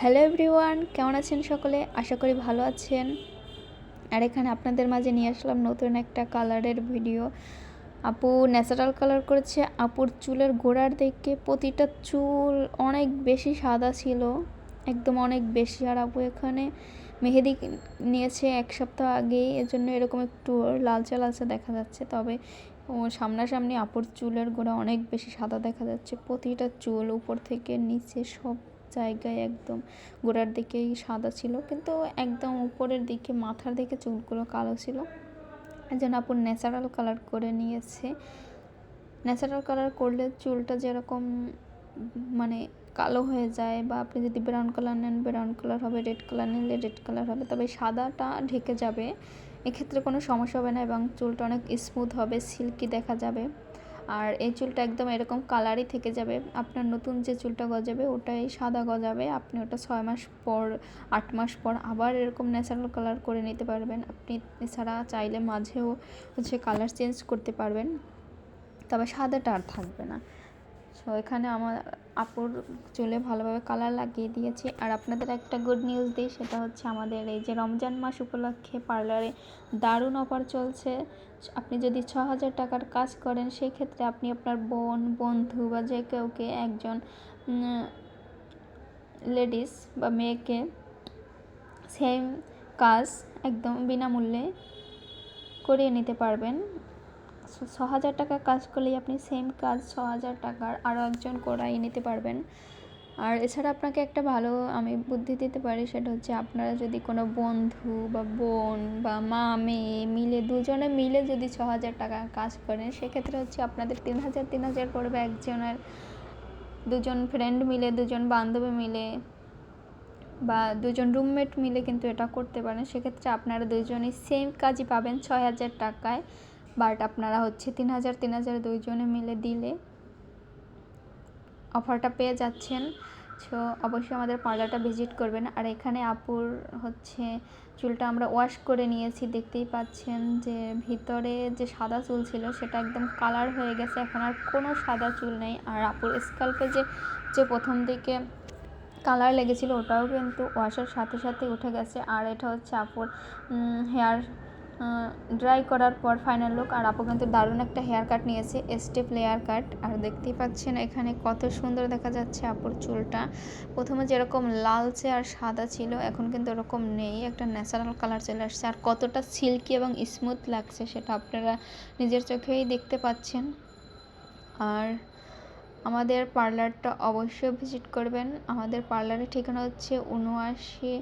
Hello everyone, কেমন আছেন সকলে? আশা করি ভালো আছেন। আর এখানে আপনাদের মাঝে নিয়ে আসলাম নতুন একটা কালারের ভিডিও। আপু ন্যাচারাল কালার করেছে। আপুর চুলের গোড়ার দিকে প্রতিটা চুল অনেক বেশি সাদা ছিল, একদম অনেক বেশি। আর আপু এখানে মেহেদি নিয়েছে এক সপ্তাহ আগেই, এজন্য এরকম একটু লালচে লালচে দেখা যাচ্ছে। তবে সামনাসামনি আপুর চুলের গোড়া অনেক বেশি সাদা দেখা যাচ্ছে। প্রতিটা চুল উপর থেকে নিচে সব জায়গায় একদম গোড়ার দিকেই সাদা ছিল, কিন্তু একদম উপরের দিকে মাথার দিকে চুলগুলো কালো ছিল। যেন জন্য আপু ন্যাচারাল কালার করে নিয়েছে। ন্যাচারাল কালার করলে চুলটা যেরকম মানে কালো হয়ে যায় বা আপনি যদি ব্রাউন কালার নেন ব্রাউন কালার হবে রেড কালার নিলে রেড কালার হবে, তবে সাদাটা ঢেকে যাবে। এক্ষেত্রে কোনো সমস্যা হবে না এবং চুলটা অনেক স্মুথ হবে সিল্কি দেখা যাবে। আর এই চুলটা একদম এরকম কালারই থেকে যাবে। আপনার নতুন যে চুলটা গজাবে, ওটাই সাদা গজাবে। আপনি ওটা ছয় মাস পর, আট মাস পর আবার এরকম ন্যাচারাল কালার করে নিতে পারবেন। আপনি এছাড়া চাইলে মাঝেও হচ্ছে কালার চেঞ্জ করতে পারবেন। তবে সাদাটা আর থাকবে না। সো এখানে আমার আপুর চুলে ভালোভাবে কালার লাগিয়ে দিয়েছি। আর আপনাদের একটা গুড নিউজ দিই, সেটা হচ্ছে আমাদের এই যে রমজান মাস উপলক্ষে পার্লারে দারুণ অফার চলছে। আপনি যদি ছ হাজার টাকার কাজ করেন সেই ক্ষেত্রে আপনি আপনার বোন, বন্ধু বা যে কেউকে একজন লেডিস বা মেয়েকে সেম কাজ একদম বিনামূল্যে করিয়ে নিতে পারবেন। ছ হাজার টাকা কাজ করলেই আপনি সেম কাজ ছ হাজার টাকার আরও একজন করাই নিতে পারবেন। আর এছাড়া আপনাকে একটা ভালো আমি বুদ্ধি দিতে পারি, সেটা হচ্ছে আপনারা যদি কোনো বন্ধু বা বোন বা মা, মেয়ে মিলে, দুজনে মিলে যদি ছ হাজার টাকা কাজ করেন, সেক্ষেত্রে হচ্ছে আপনাদের তিন হাজার তিন হাজার পড়বে একজনের। দুজন ফ্রেন্ড মিলে, দুজন বান্ধবী মিলে বা দুজন রুমমেট মিলে কিন্তু এটা করতে পারেন। সেক্ষেত্রে আপনারা দুজনেই সেম কাজই পাবেন ছয় হাজার টাকায়। বাট আপনারা হচ্ছে তিন হাজার তিন হাজার দুইজনে মিলে দিলে অফারটা পেয়ে যাচ্ছেন। সো অবশ্যই আমাদের পার্লারটা ভিজিট করবেন। আর এখানে আপুর হচ্ছে চুলটা আমরা ওয়াশ করে নিয়েছি। দেখতেই পাচ্ছেন যে ভিতরে যে সাদা চুল ছিল, সেটা একদম কালার হয়ে গেছে। এখন আর কোনো সাদা চুল নেই। আর আপুর স্কাল্পে যে যে প্রথম দিকে কালার লেগেছিল, ওটাও কিন্তু ওয়াশের সাথে সাথে উঠে গেছে। আর এটা হচ্ছে আপুর হেয়ার ড্রাই করার পর ফাইনাল লুক আর আপু কিন্তু দারুণ একটা হেয়ার কাট নিয়েছে স্টেপ লেয়ার কাট আর দেখতেই পাচ্ছেন এখানে কত সুন্দর দেখা যাচ্ছে আপুর চুলটা। প্রথমে যেরকম লালচে আর সাদা ছিল, এখন কিন্তু ওরকম নেই, একটা ন্যাচারাল কালার চলে আসছে, আর কতটা সিল্কি এবং স্মুথ লাগছে সেটা আপনারা নিজের চোখেই দেখতে পাচ্ছেন। আর আমাদের পার্লারটা অবশ্যই ভিজিট করবেন, আমাদের পার্লারের ঠিকানা হচ্ছে উনআশি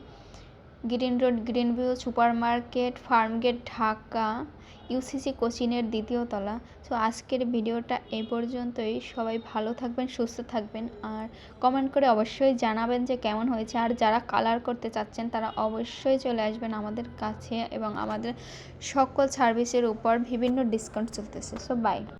green road green view super market Farmgate Dhaka UCC কোচিনের দ্বিতীয় তলা। সো, আজকের ভিডিওটা এই পর্যন্তই। সবাই ভালো থাকবেন, সুস্থ থাকবেন। আর কমেন্ট করে অবশ্যই জানাবেন যে কেমন হয়েছে। আর যারা কালার করতে চাচ্ছেন, তারা অবশ্যই চলে আসবেন আমাদের কাছে এবং আমাদের সকল সার্ভিসের উপর বিভিন্ন ডিসকাউন্ট চলতেছে। So by